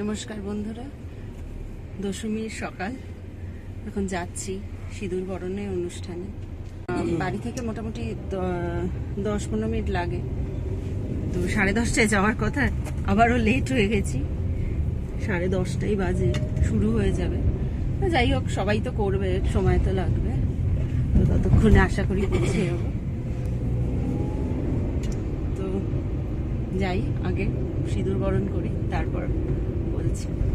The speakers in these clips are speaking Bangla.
নমস্কার বন্ধুরা। দশমীর সকাল। এখন যাচ্ছি সিঁদুর বরণের অনুষ্ঠানে। বাড়ি থেকে মোটামুটি দশ পনেরো মিনিট লাগে। তো সাড়ে দশটায় যাওয়ার কথা, আবারও লেট হয়ে গেছি। সাড়ে দশটাই বাজে, শুরু হয়ে যাবে। যাই হোক, সবাই তো করবে, সময় তো লাগবে। তো ততক্ষণে আশা করি পৌঁছে যাব তো যাই, আগে সিঁদুর বরণ করি, তারপর night.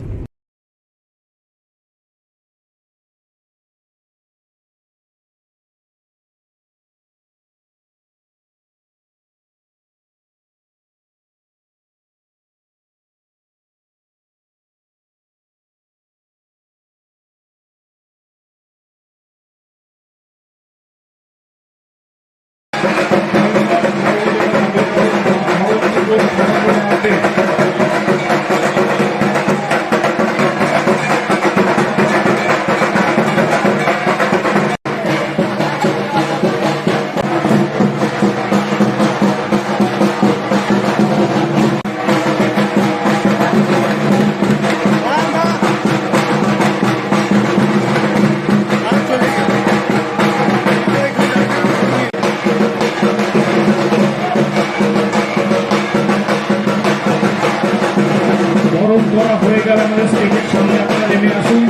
করা গেলে সামনে আপনারা নেমে আসুন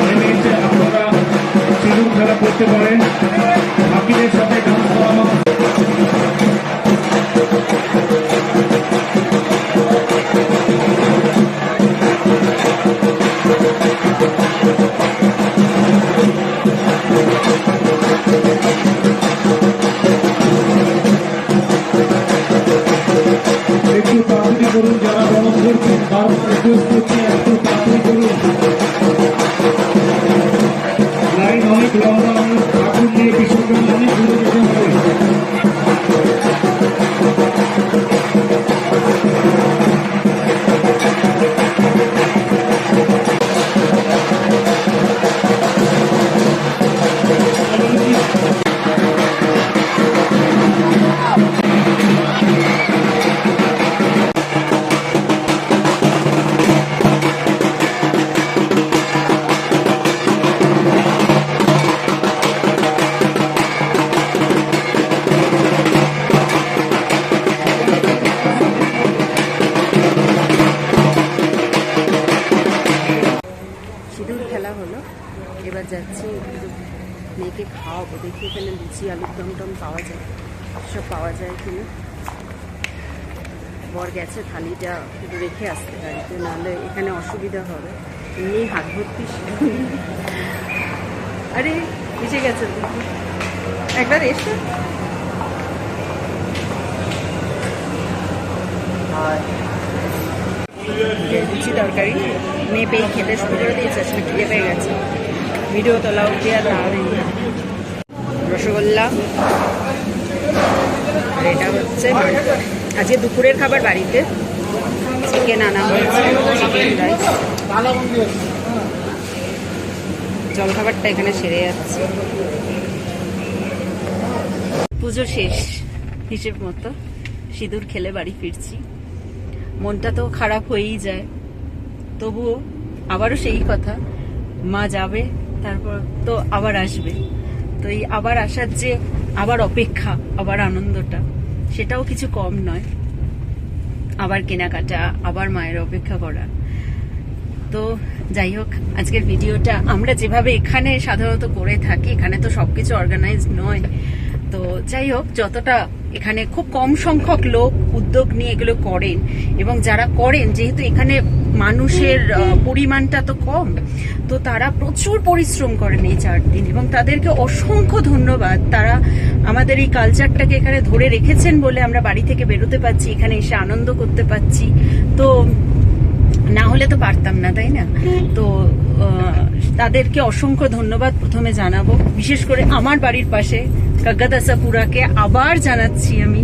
নেমে এসে আপনারা সিঁদুর খেলা করতে পারেন বাকিদের লম্বা অনেক সিঁদুর খেলা হলো। এবার যাচ্ছি মেয়েকে খাওয়াবো। দেখি এখানে লুচি, আলুর দম টম পাওয়া যায়? সব পাওয়া যায় কিনা? বর গেছে, থালিটা রেখে আসতে গাড়িতে নাহলে এখানে অসুবিধা হবে। এমনি হাত ভর্তি আরে, এসে গেছে। একবার এসো। লুচি তরকারি মেয়ে পেয়ে খেতে শুরু করে দিয়েছে, আসলে খিদে পেয়ে গেছে। ভিডিও তোলা উঠে আর নেই রসগোল্লা। আর এটা হচ্ছে আজকে দুপুরের খাবার বাড়িতে। চিকেন আনা হয়েছে, চিকেন রাইস। জলখাবারটা এখানে সেরে যাচ্ছে। পুজো শেষ হিসেব মতো সিঁদুর খেলে বাড়ি ফিরছি। মনটা তো খারাপ হয়েই যায়। তবুও আবারও সেই কথা, মা যাবে, তারপর তো আবার আসবে। তো এই আবার আসার যে আবার অপেক্ষা, আবার আনন্দটা, সেটাও কিছু কম নয়। আবার কেনাকাটা, আবার মায়ের অপেক্ষা করা। তো যাই হোক, আজকের ভিডিওটা আমরা যেভাবে এখানে সাধারণত করে থাকি, এখানে তো সবকিছু অর্গানাইজ নয়। তো যাই হোক, যতটা এখানে খুব কম সংখ্যক লোক উদ্যোগ নিয়ে এগুলো করেন এবং যারা করেন যেহেতু এখানে মানুষের পরিমাণটা তো কম তো তারা প্রচুর পরিশ্রম করেন এই চার দিন এবং তাদেরকে অসংখ্য ধন্যবাদ। তারা আমাদের এই কালচারটাকে এখানে ধরে রেখেছেন বলে আমরা বাড়ি থেকে বেরোতে পারছি এখানে এসে আনন্দ করতে পারছি। তো না হলে তো পারতাম না তাই না? তো তাদেরকে অসংখ্য ধন্যবাদ প্রথমে জানাব বিশেষ করে আমার বাড়ির পাশে। কাগ্গাদাসাপুরাকে আবার জানাচ্ছি আমি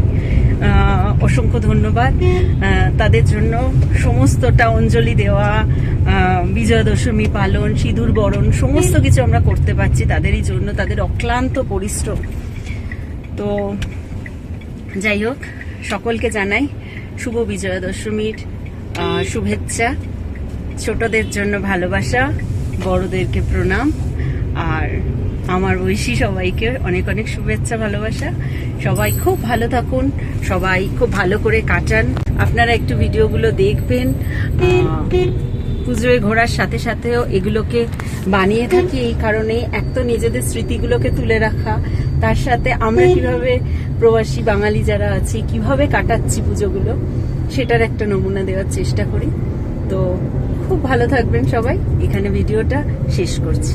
অসংখ্য ধন্যবাদ। তাদের জন্য সমস্তটা অঞ্জলি দেওয়া বিজয়া দশমী পালন, সিঁদুর বরণ, সমস্ত কিছু আমরা করতে পারছি তাদেরই জন্য, তাদের অক্লান্ত পরিশ্রম। তো যাই হোক, সকলকে জানাই শুভ বিজয়া দশমীর শুভেচ্ছা। ছোটদের জন্য ভালোবাসা, বড়দেরকে প্রণাম। আর আমার ঐশী সবাইকে অনেক অনেক শুভেচ্ছা, ভালোবাসা। সবাই খুব ভালো থাকুন, সবাই খুব ভালো করে কাটান। আপনারা একটু ভিডিওগুলো দেখবেন পুজোয় ঘোরার সাথে সাথেও এগুলোকে বানিয়ে থাকি এই কারণে এক তো নিজেদের স্মৃতিগুলোকে তুলে রাখা, তার সাথে আমরা কীভাবে প্রবাসী বাঙালি যারা আছি, কীভাবে কাটাচ্ছি পুজোগুলো, সেটার একটা নমুনা দেওয়ার চেষ্টা করি। তো খুব ভালো থাকবেন সবাই, এখানে ভিডিওটা শেষ করছি।